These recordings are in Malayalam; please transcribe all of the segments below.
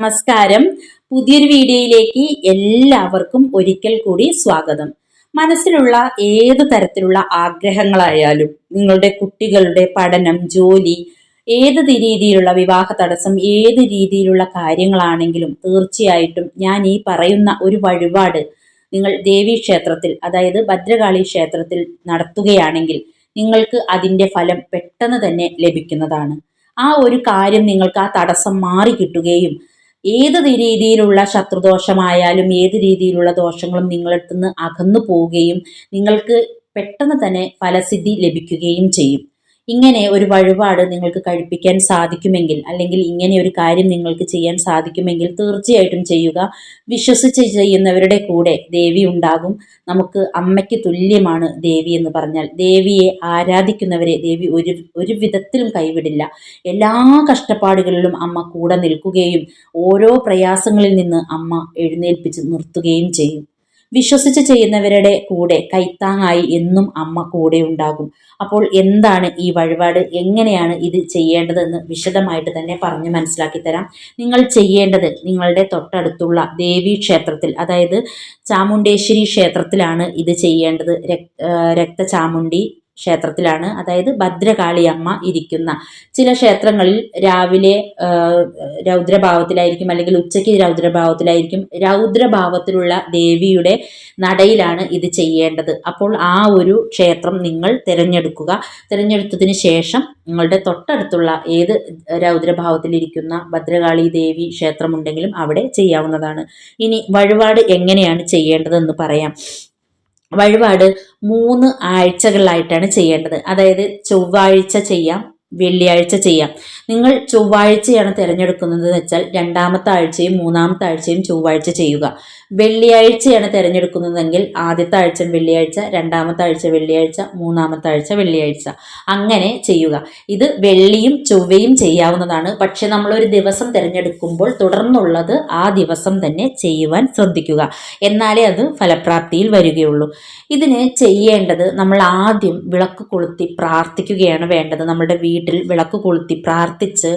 നമസ്കാരം. പുതിയൊരു വീഡിയോയിലേക്ക് എല്ലാവർക്കും ഒരിക്കൽ കൂടി സ്വാഗതം. മനസ്സിലുള്ള ഏത് തരത്തിലുള്ള ആഗ്രഹങ്ങളായാലും നിങ്ങളുടെ കുട്ടികളുടെ പഠനം ജോലി ഏത് രീതിയിലുള്ള വിവാഹ തടസ്സം ഏത് രീതിയിലുള്ള കാര്യങ്ങളാണെങ്കിലും തീർച്ചയായിട്ടും ഞാൻ ഈ പറയുന്ന ഒരു വഴിപാട് നിങ്ങൾ ദേവീ ക്ഷേത്രത്തിൽ അതായത് ഭദ്രകാളി ക്ഷേത്രത്തിൽ നടത്തുകയാണെങ്കിൽ നിങ്ങൾക്ക് അതിന്റെ ഫലം പെട്ടെന്ന് തന്നെ ലഭിക്കുന്നതാണ്. ആ ഒരു കാര്യം നിങ്ങൾക്ക് ആ തടസ്സം മാറി കിട്ടുകയും ഏത് രീതിയിലുള്ള ശത്രുദോഷമായാലും ഏത് രീതിയിലുള്ള ദോഷങ്ങളും നിങ്ങളടുത്തുനിന്ന് അകന്നു പോവുകയും നിങ്ങൾക്ക് പെട്ടെന്ന് തന്നെ ഫലസിദ്ധി ലഭിക്കുകയും ചെയ്യും. ഇങ്ങനെ ഒരു വഴിപാട് നിങ്ങൾക്ക് കഴിപ്പിക്കാൻ സാധിക്കുമെങ്കിൽ അല്ലെങ്കിൽ ഇങ്ങനെ ഒരു കാര്യം നിങ്ങൾക്ക് ചെയ്യാൻ സാധിക്കുമെങ്കിൽ തീർച്ചയായിട്ടും ചെയ്യുക. വിശ്വസിച്ച് ചെയ്യുന്നവരുടെ കൂടെ ദേവി ഉണ്ടാകും. നമുക്ക് അമ്മയ്ക്ക് തുല്യമാണ് ദേവി എന്ന് പറഞ്ഞാൽ. ദേവിയെ ആരാധിക്കുന്നവരെ ദേവി ഒരു ഒരു വിധത്തിലും കൈവിടില്ല. എല്ലാ കഷ്ടപ്പാടുകളിലും അമ്മ കൂടെ നിൽക്കുകയും ഓരോ പ്രയാസങ്ങളിൽ നിന്ന് അമ്മ എഴുന്നേൽപ്പിച്ച് നിർത്തുകയും ചെയ്യും. വിശ്വസിച്ച് ചെയ്യുന്നവരുടെ കൂടെ കൈത്താങ്ങായി എന്നും അമ്മ കൂടെ ഉണ്ടാകും. അപ്പോൾ എന്താണ് ഈ വഴിപാട്? എങ്ങനെയാണ് ഇത് ചെയ്യേണ്ടതെന്ന് വിശദമായിട്ട് തന്നെ പറഞ്ഞ് മനസ്സിലാക്കി തരാം. നിങ്ങൾ ചെയ്യേണ്ടത് നിങ്ങളുടെ തൊട്ടടുത്തുള്ള ദേവീ ക്ഷേത്രത്തിൽ അതായത് ചാമുണ്ടേശ്വരി ക്ഷേത്രത്തിലാണ് ഇത് ചെയ്യേണ്ടത്. രക്ത രക്തചാമുണ്ടി ക്ഷേത്രത്തിലാണ്. അതായത് ഭദ്രകാളിയമ്മ ഇരിക്കുന്ന. ചില ക്ഷേത്രങ്ങളിൽ രാവിലെ രൗദ്രഭാവത്തിലായിരിക്കും അല്ലെങ്കിൽ ഉച്ചയ്ക്ക് രൗദ്രഭാവത്തിലായിരിക്കും രൗദ്രഭാവത്തിലുള്ള ദേവിയുടെ നടയിലാണ് ഇത് ചെയ്യേണ്ടത്. അപ്പോൾ ആ ഒരു ക്ഷേത്രം നിങ്ങൾ തിരഞ്ഞെടുക്കുക. തിരഞ്ഞെടുത്തതിന് ശേഷം നിങ്ങളുടെ തൊട്ടടുത്തുള്ള ഏത് രൗദ്രഭാവത്തിലിരിക്കുന്ന ഭദ്രകാളി ദേവി ക്ഷേത്രമുണ്ടെങ്കിലും അവിടെ ചെയ്യാവുന്നതാണ്. ഇനി വഴിപാട് എങ്ങനെയാണ് ചെയ്യേണ്ടതെന്ന് പറയാം. വഴിപാട് മൂന്ന് ആഴ്ചകളിലായിട്ടാണ് ചെയ്യേണ്ടത്. അതായത് ചൊവ്വാഴ്ച ചെയ്യാം വെള്ളിയാഴ്ച ചെയ്യാം. നിങ്ങൾ ചൊവ്വാഴ്ചയാണ് തിരഞ്ഞെടുക്കുന്നത് വെച്ചാൽ രണ്ടാമത്തെ ആഴ്ചയും മൂന്നാമത്തെ ആഴ്ചയും ചൊവ്വാഴ്ച ചെയ്യുക. വെള്ളിയാഴ്ചയാണ് തിരഞ്ഞെടുക്കുന്നതെങ്കിൽ ആദ്യത്തെ ആഴ്ച വെള്ളിയാഴ്ച രണ്ടാമത്തെ ആഴ്ച വെള്ളിയാഴ്ച മൂന്നാമത്തെ ആഴ്ച വെള്ളിയാഴ്ച. അങ്ങനെ ചെയ്യുക. ഇത് വെള്ളിയും ചൊവ്വയും ചെയ്യാവുന്നതാണ്. പക്ഷെ നമ്മളൊരു ദിവസം തിരഞ്ഞെടുക്കുമ്പോൾ തുടർന്നുള്ളത് ആ ദിവസം തന്നെ ചെയ്യുവാൻ ശ്രദ്ധിക്കുക. എന്നാലേ അത് ഫലപ്രാപ്തിയിൽ വരികയുള്ളൂ. ഇതിന് ചെയ്യേണ്ടത് നമ്മൾ ആദ്യം വിളക്ക് കൊളുത്തി പ്രാർത്ഥിക്കുകയാണ് വേണ്ടത്. നമ്മുടെ വീട്ടിൽ വിളക്ക് കൊളുത്തി പ്രാർത്ഥിച്ച്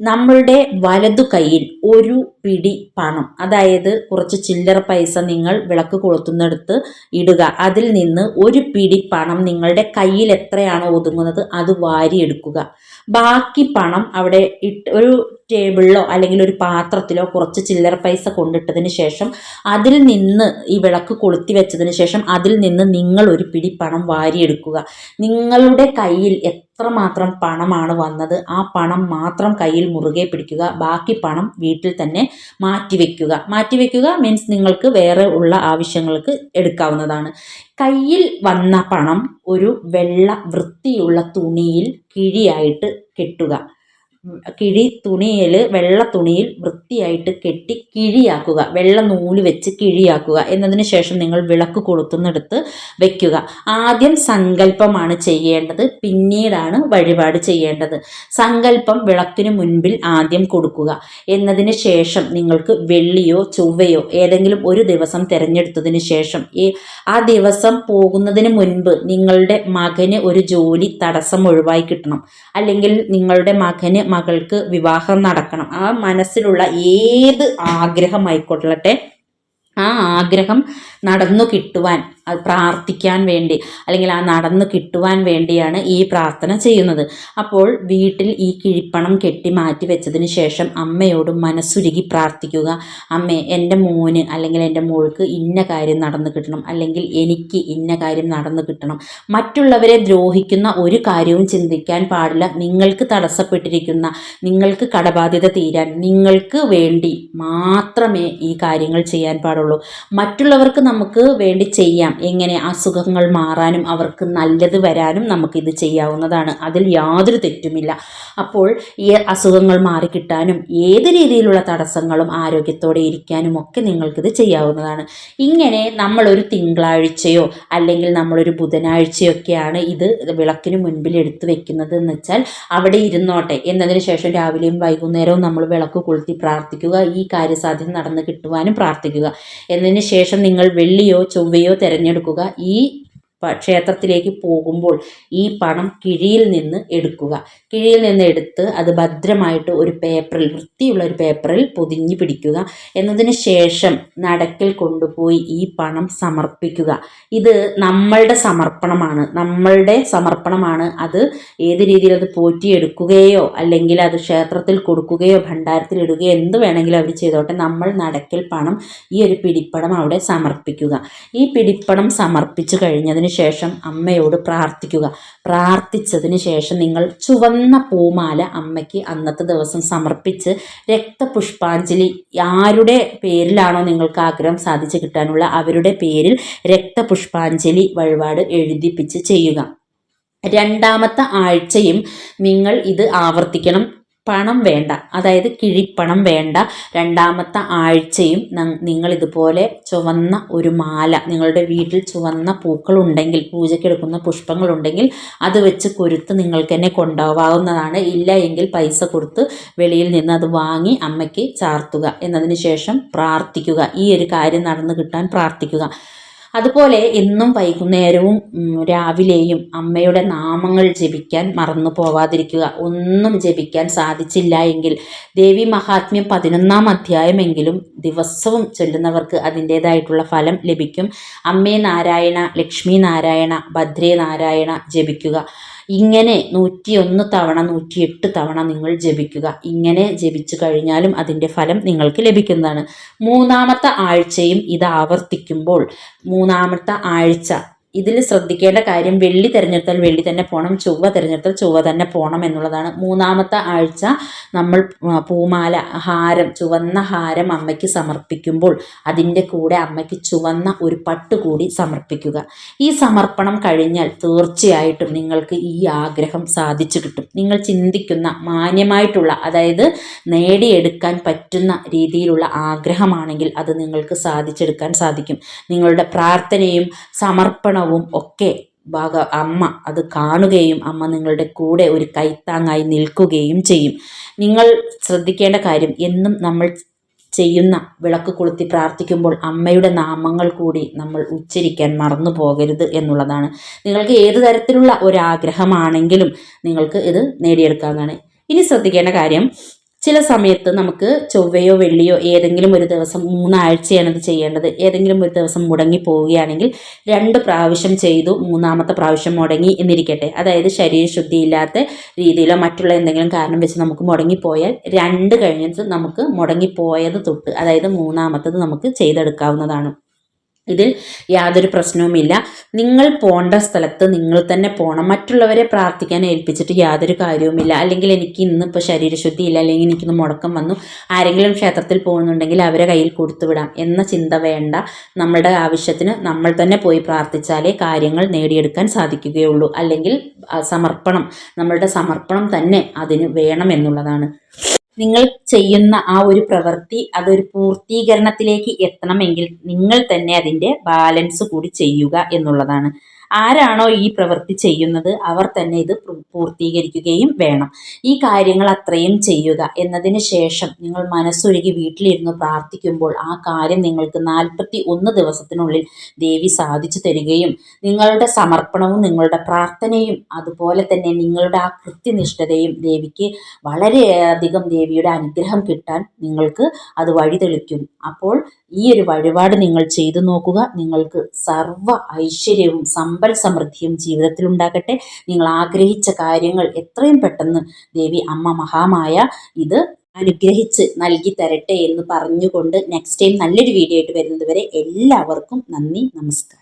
നമ്മളുടെ വലതു കയ്യിൽ ഒരു പിടി പണം അതായത് കുറച്ച് ചില്ലറ പൈസ നിങ്ങൾ വിളക്ക് കൊളുത്തുന്നിടത്ത് ഇടുക. അതിൽ നിന്ന് ഒരു പിടി പണം നിങ്ങളുടെ കയ്യിൽ എത്രയാണോ ഒതുങ്ങുന്നത് അത് വാരിയെടുക്കുക. ബാക്കി പണം അവിടെ ഇട്ട് ഒരു ടേബിളിലോ അല്ലെങ്കിൽ ഒരു പാത്രത്തിലോ കുറച്ച് ചില്ലറ പൈസ കൊണ്ടിട്ടതിന് ശേഷം അതിൽ നിന്ന് ഈ വിളക്ക് കൊളുത്തി വെച്ചതിന് ശേഷം അതിൽ നിന്ന് നിങ്ങൾ ഒരു പിടി പണം വാരിയെടുക്കുക. നിങ്ങളുടെ കയ്യിൽ എത്രമാത്രം പണമാണ് വന്നത് ആ പണം മാത്രം കയ്യിൽ മുറുകെ പിടിക്കുക. ബാക്കി പണം വീട്ടിൽ തന്നെ മാറ്റിവെക്കുക മാറ്റിവെക്കുക മീൻസ് നിങ്ങൾക്ക് വേറെ ഉള്ള ആവശ്യങ്ങൾക്ക് എടുക്കാവുന്നതാണ്. കയ്യിൽ വന്ന പണം ഒരു വെള്ള വൃത്തിയുള്ള തുണിയിൽ കിഴിയായിട്ട് കെട്ടുക. കിഴി തുണിയിൽ വെള്ള തുണിയിൽ വൃത്തിയായിട്ട് കെട്ടി കിഴിയാക്കുക. വെള്ള നൂൽ വെച്ച് കിഴിയാക്കുക. എന്നതിന് ശേഷം നിങ്ങൾ വിളക്ക് കൊളുത്തുന്നെടുത്ത് വെക്കുക. ആദ്യം സങ്കല്പമാണ് ചെയ്യേണ്ടത്. പിന്നീടാണ് വഴിപാട് ചെയ്യേണ്ടത്. സങ്കല്പം വിളക്കിന് മുൻപിൽ ആദ്യം കൊടുക്കുക. എന്നതിന് ശേഷം നിങ്ങൾക്ക് വെള്ളിയോ ചൊവ്വയോ ഏതെങ്കിലും ഒരു ദിവസം തിരഞ്ഞെടുത്തതിന് ശേഷം ഈ ആ ദിവസം പോകുന്നതിന് മുൻപ് നിങ്ങളുടെ മകന് ഒരു ജോലി തടസ്സം ഒഴിവായി കിട്ടണം. അല്ലെങ്കിൽ നിങ്ങളുടെ മകന് മകൾക്ക് വിവാഹം നടക്കണം. ആ മനസ്സിലുള്ള ഏത് ആഗ്രഹമായിക്കൊള്ളട്ടെ ആ ആഗ്രഹം നടന്നു കിട്ടുവാൻ അത് പ്രാർത്ഥിക്കാൻ വേണ്ടി അല്ലെങ്കിൽ ആ നടന്നു കിട്ടുവാൻ വേണ്ടിയാണ് ഈ പ്രാർത്ഥന ചെയ്യുന്നത്. അപ്പോൾ വീട്ടിൽ ഈ കിഴിപ്പണം കെട്ടി മാറ്റി വെച്ചതിന് ശേഷം അമ്മയോട് മനസ്സുരുകി പ്രാർത്ഥിക്കുക അമ്മേ എന്റെ മോന് അല്ലെങ്കിൽ എന്റെ മോൾക്ക് ഇന്ന കാര്യം നടന്നു കിട്ടണം അല്ലെങ്കിൽ എനിക്ക് ഇന്ന കാര്യം നടന്നു കിട്ടണം. മറ്റുള്ളവരെ ദ്രോഹിക്കുന്ന ഒരു കാര്യവും ചിന്തിക്കാൻ പാടില്ല. നിങ്ങൾക്ക് തടസ്സപ്പെട്ടിരിക്കുന്ന നിങ്ങൾക്ക് കടബാധ്യത തീരാൻ നിങ്ങൾക്ക് വേണ്ടി മാത്രമേ ഈ കാര്യങ്ങൾ ചെയ്യാൻ പാടുള്ളൂ. മറ്റുള്ളവർക്ക് നമുക്ക് വേണ്ടി ചെയ്യാം. എങ്ങനെ അസുഖങ്ങൾ മാറാനും അവർക്ക് നല്ലത് വരാനും നമുക്കിത് ചെയ്യാവുന്നതാണ്. അതിൽ യാതൊരു തെറ്റുമില്ല. അപ്പോൾ ഈ അസുഖങ്ങൾ മാറിക്കിട്ടാനും ഏത് രീതിയിലുള്ള തടസ്സങ്ങളും ആരോഗ്യത്തോടെ ഇരിക്കാനും ഒക്കെ നിങ്ങൾക്കിത് ചെയ്യാവുന്നതാണ്. ഇങ്ങനെ നമ്മളൊരു തിങ്കളാഴ്ചയോ അല്ലെങ്കിൽ നമ്മളൊരു ബുധനാഴ്ചയോ ഒക്കെയാണ് ഇത് വിളക്കിന് മുൻപിൽ എടുത്തു വെക്കുന്നത് എന്ന് വെച്ചാൽ അവിടെ ഇരുന്നോട്ടെ. എന്നതിന് ശേഷം രാവിലെയും വൈകുന്നേരവും നമ്മൾ വിളക്ക് കൊളുത്തി പ്രാർത്ഥിക്കുക. ഈ കാര്യസാധ്യത നടന്ന് കിട്ടുവാനും പ്രാർത്ഥിക്കുക. എന്നതിന് ശേഷം നിങ്ങൾ വെള്ളിയോ ചൊവ്വയോ തിരഞ്ഞെടുക്കുക. ഈ ക്ഷേത്രത്തിലേക്ക് പോകുമ്പോൾ ഈ പണം കിഴിയിൽ നിന്ന് എടുക്കുക. കിഴിയിൽ നിന്ന് എടുത്ത് അത് ഭദ്രമായിട്ട് ഒരു പേപ്പറിൽ വൃത്തിയുള്ള ഒരു പേപ്പറിൽ പൊതിഞ്ഞു പിടിക്കുക. എന്നതിന് ശേഷം നടക്കിൽ കൊണ്ടുപോയി ഈ പണം സമർപ്പിക്കുക. ഇത് നമ്മളുടെ സമർപ്പണമാണ്. നമ്മളുടെ സമർപ്പണമാണ്. അത് ഏത് രീതിയിൽ അത് പോറ്റിയെടുക്കുകയോ അല്ലെങ്കിൽ അത് ക്ഷേത്രത്തിൽ കൊടുക്കുകയോ ഭണ്ഡാരത്തിൽ ഇടുകയോ എന്ത് വേണമെങ്കിലും അവർ ചെയ്തോട്ടെ. നമ്മൾ നടക്കിൽ പണം ഈ ഒരു പിടിപ്പണം അവിടെ സമർപ്പിക്കുക. ഈ പിടിപ്പണം സമർപ്പിച്ചു കഴിഞ്ഞതിന് ശേഷം അമ്മയോട് പ്രാർത്ഥിക്കുക. പ്രാർത്ഥിച്ചതിന് ശേഷം നിങ്ങൾ ചുവന്ന പൂമാല അമ്മയ്ക്ക് അന്നത്തെ ദിവസം സമർപ്പിച്ച് രക്തപുഷ്പാഞ്ജലി ആരുടെ പേരിലാണോ നിങ്ങൾക്ക് ആഗ്രഹം സാധിച്ചു കിട്ടാനുള്ള അവരുടെ പേരിൽ രക്തപുഷ്പാഞ്ജലി വഴിപാട് എഴുതിപ്പിച്ച് ചെയ്യുക. രണ്ടാമത്തെ ആഴ്ചയും നിങ്ങൾ ഇത് ആവർത്തിക്കണം. പണം വേണ്ട. അതായത് കിഴിപ്പണം വേണ്ട. രണ്ടാമത്തെ ആഴ്ചയും നിങ്ങൾ ഇതുപോലെ ചുവന്ന ഒരു മാല നിങ്ങളുടെ വീട്ടിൽ ചുവന്ന പൂക്കളുണ്ടെങ്കിൽ പൂജയ്ക്കെടുക്കുന്ന പുഷ്പങ്ങളുണ്ടെങ്കിൽ അത് വെച്ച് കൊരുത്ത് നിങ്ങൾക്ക് തന്നെ കൊണ്ടുപോകാവുന്നതാണ് ഇല്ല എങ്കിൽ പൈസ കൊടുത്ത് വെളിയിൽ നിന്ന് അത് വാങ്ങി അമ്മയ്ക്ക് ചാർത്തുക. എന്നതിന് ശേഷം പ്രാർത്ഥിക്കുക. ഈ ഒരു കാര്യം നടന്നു കിട്ടാൻ പ്രാർത്ഥിക്കുക. അതുപോലെ എന്നും വൈകുന്നേരവും രാവിലെയും അമ്മയുടെ നാമങ്ങൾ ജപിക്കാൻ മറന്നു പോവാതിരിക്കുക. ഒന്നും ജപിക്കാൻ സാധിച്ചില്ല എങ്കിൽ ദേവി മഹാത്മ്യം പതിനൊന്നാം അധ്യായമെങ്കിലും ദിവസവും ചൊല്ലുന്നവർക്ക് അതിന്റേതായിട്ടുള്ള ഫലം ലഭിക്കും. അമ്മേ നാരായണ ലക്ഷ്മി നാരായണ ഭദ്രേ നാരായണ ജപിക്കുക. ഇങ്ങനെ നൂറ്റിയൊന്ന് തവണ നൂറ്റിയെട്ട് തവണ നിങ്ങൾ ജപിക്കുക. ഇങ്ങനെ ജപിച്ചു കഴിഞ്ഞാലും അതിന്റെ ഫലം നിങ്ങൾക്ക് ലഭിക്കുന്നതാണ്. മൂന്നാമത്തെ ആഴ്ചയും ഇത് ആവർത്തിക്കുമ്പോൾ മൂന്നാമത്തെ ആഴ്ച ഇതിൽ ശ്രദ്ധിക്കേണ്ട കാര്യം വെള്ളി തിരഞ്ഞെടുത്താൽ വെള്ളി തന്നെ പോകണം ചൊവ്വ തിരഞ്ഞെടുത്താൽ ചൊവ്വ തന്നെ പോകണം എന്നുള്ളതാണ്. മൂന്നാമത്തെ ആഴ്ച നമ്മൾ പൂമാല ഹാരം ചുവന്ന ഹാരം അമ്മയ്ക്ക് സമർപ്പിക്കുമ്പോൾ അതിന്റെ കൂടെ അമ്മയ്ക്ക് ചുവന്ന ഒരു പട്ട് കൂടി സമർപ്പിക്കുക. ഈ സമർപ്പണം കഴിഞ്ഞാൽ തീർച്ചയായിട്ടും നിങ്ങൾക്ക് ഈ ആഗ്രഹം സാധിച്ചു കിട്ടും. നിങ്ങൾ ചിന്തിക്കുന്ന മാന്യമായിട്ടുള്ള അതായത് നേടിയെടുക്കാൻ പറ്റുന്ന രീതിയിലുള്ള ആഗ്രഹമാണെങ്കിൽ അത് നിങ്ങൾക്ക് സാധിച്ചെടുക്കാൻ സാധിക്കും. നിങ്ങളുടെ പ്രാർത്ഥനയും സമർപ്പണവും ഒക്കെ ഭാഗ അമ്മ അത് കാണുകയും അമ്മ നിങ്ങളുടെ കൂടെ ഒരു കൈത്താങ്ങായി നിൽക്കുകയും ചെയ്യും. നിങ്ങൾ ശ്രദ്ധിക്കേണ്ട കാര്യം എന്നും നമ്മൾ ചെയ്യുന്ന വിളക്ക് കൊളുത്തി പ്രാർത്ഥിക്കുമ്പോൾ അമ്മയുടെ നാമങ്ങൾ കൂടി നമ്മൾ ഉച്ചരിക്കാൻ മറന്നു പോകരുത് എന്നുള്ളതാണ്. നിങ്ങൾക്ക് ഏത് തരത്തിലുള്ള ഒരാഗ്രഹമാണെങ്കിലും നിങ്ങൾക്ക് ഇത് നേടിയെടുക്കാവുന്നതാണ്. ഇനി ശ്രദ്ധിക്കേണ്ട കാര്യം ചില സമയത്ത് നമുക്ക് ചൊവ്വയോ വെള്ളിയോ ഏതെങ്കിലും ഒരു ദിവസം മൂന്നാഴ്ചയാണ് ഇത് ചെയ്യേണ്ടത്. ഏതെങ്കിലും ഒരു ദിവസം മുടങ്ങി പോവുകയാണെങ്കിൽ രണ്ട് പ്രാവശ്യം ചെയ്തു മൂന്നാമത്തെ പ്രാവശ്യം മുടങ്ങി എന്നിരിക്കട്ടെ. അതായത് ശരീരശുദ്ധിയില്ലാത്ത രീതിയിലോ മറ്റുള്ള എന്തെങ്കിലും കാരണം വെച്ച് നമുക്ക് മുടങ്ങിപ്പോയാൽ രണ്ട് കഴിഞ്ഞിട്ട് നമുക്ക് മുടങ്ങിപ്പോയത് തൊട്ട് അതായത് മൂന്നാമത്തത് നമുക്ക് ചെയ്തെടുക്കാവുന്നതാണ്. ഇതിൽ യാതൊരു പ്രശ്നവുമില്ല. നിങ്ങൾ പോകേണ്ട സ്ഥലത്ത് നിങ്ങൾ തന്നെ പോകണം മറ്റുള്ളവരെ പ്രാർത്ഥിക്കാൻ ഏൽപ്പിച്ചിട്ട് യാതൊരു കാര്യവുമില്ല. അല്ലെങ്കിൽ എനിക്ക് ഇന്നിപ്പോൾ ശരീരശുദ്ധി ഇല്ല അല്ലെങ്കിൽ എനിക്കിന്ന് മുടക്കം വന്നു ആരെങ്കിലും ക്ഷേത്രത്തിൽ പോകുന്നുണ്ടെങ്കിൽ അവരെ കയ്യിൽ കൊടുത്തുവിടാം എന്ന ചിന്ത വേണ്ട. നമ്മുടെ ആവശ്യത്തിന് നമ്മൾ തന്നെ പോയി പ്രാർത്ഥിച്ചാലേ കാര്യങ്ങൾ നേടിയെടുക്കാൻ സാധിക്കുകയുള്ളൂ. അല്ലെങ്കിൽ സമർപ്പണം നമ്മളുടെ സമർപ്പണം തന്നെ അതിന് വേണം എന്നുള്ളതാണ്. നിങ്ങൾ ചെയ്യുന്ന ആ ഒരു പ്രവൃത്തി അതൊരു പൂർത്തീകരണത്തിലേക്ക് എത്തണമെങ്കിൽ നിങ്ങൾ തന്നെ അതിന്റെ ബാലൻസ് കൂടി ചെയ്യുക എന്നുള്ളതാണ്. ആരാണോ ഈ പ്രവൃത്തി ചെയ്യുന്നത് അവർ തന്നെ ഇത് പൂർത്തീകരിക്കുകയും വേണം. ഈ കാര്യങ്ങൾ അത്രയും ചെയ്യുക എന്നതിന് ശേഷം നിങ്ങൾ മനസ്സൊരുകി വീട്ടിലിരുന്ന് പ്രാർത്ഥിക്കുമ്പോൾ ആ കാര്യം നിങ്ങൾക്ക് നാൽപ്പത്തി ഒന്ന് ദിവസത്തിനുള്ളിൽ ദേവി സാധിച്ചു തരികയും നിങ്ങളുടെ സമർപ്പണവും നിങ്ങളുടെ പ്രാർത്ഥനയും അതുപോലെ തന്നെ നിങ്ങളുടെ ആ കൃത്യനിഷ്ഠതയും ദേവിക്ക് വളരെയധികം ദേവിയുടെ അനുഗ്രഹം കിട്ടാൻ നിങ്ങൾക്ക് അത് വഴിതെളിക്കും. അപ്പോൾ ഈ ഒരു വഴിപാട് നിങ്ങൾ ചെയ്തു നോക്കുക. നിങ്ങൾക്ക് സർവ ഐശ്വര്യവും സമ്പൽ സമൃദ്ധിയും ജീവിതത്തിൽ ഉണ്ടാകട്ടെ. നിങ്ങൾ ആഗ്രഹിച്ച കാര്യങ്ങൾ എത്രയും പെട്ടെന്ന് ദേവി അമ്മ മഹാമായ ഇത് അനുഗ്രഹിച്ച് നൽകി തരട്ടെ എന്ന് പറഞ്ഞുകൊണ്ട് നെക്സ്റ്റ് ടൈം നല്ലൊരു വീഡിയോ ആയിട്ട് വരുന്നത് വരെ എല്ലാവർക്കും നന്ദി നമസ്കാരം.